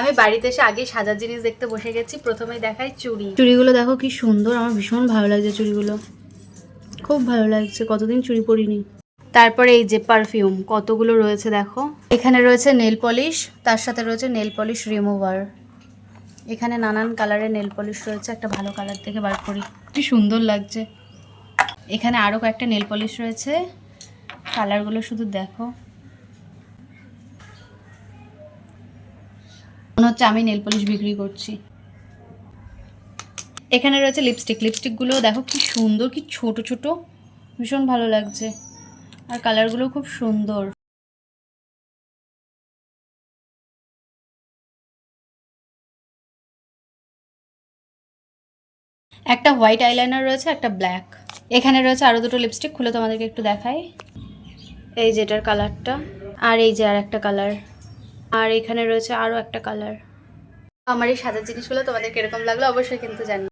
আমি বাড়িতে এসে আগে সাজার জিনিস দেখতে বসে গেছি, প্রথমেই দেখাই চুড়ি। চুড়িগুলো দেখো কি সুন্দর, আমার ভীষণ ভালো লাগছে চুড়িগুলো। খুব ভালো লাগছে, কতদিন চুড়ি পরিনি। তারপরে এই যে পারফিউম কতগুলো রয়েছে দেখো। এখানে রয়েছে নেল পলিশ তার সাথে রয়েছে নেল পলিশ রিমুভার এখানে নানান কালারের নেল পলিশ রয়েছে, একটা ভালো কালার থেকে বার করি। কি সুন্দর লাগছে। এখানে আরও কয়েকটা নেল পলিশ রয়েছে। কালারগুলো শুধু দেখো। মনে হচ্ছে আমি নেল পলিশ বিক্রি করছি। এখানে রয়েছে লিপস্টিক লিপস্টিকগুলো দেখো কি সুন্দর, কি ছোট ছোট। ভীষণ ভালো লাগছে। আর কালারগুলো খুব সুন্দর। একটা হোয়াইট আইলাইনার রয়েছে, একটা ব্ল্যাক এখানে রয়েছে আরও দুটো লিপস্টিক খুলে তোমাদেরকে একটু দেখাই। এই যেটার কালারটা আর এই যে আর একটা কালার আর এখানে রয়েছে আরও একটা কালার আমার এই সাদা জিনিসগুলো তোমাদের কীরকম লাগল অবশ্যই কিন্তু জানি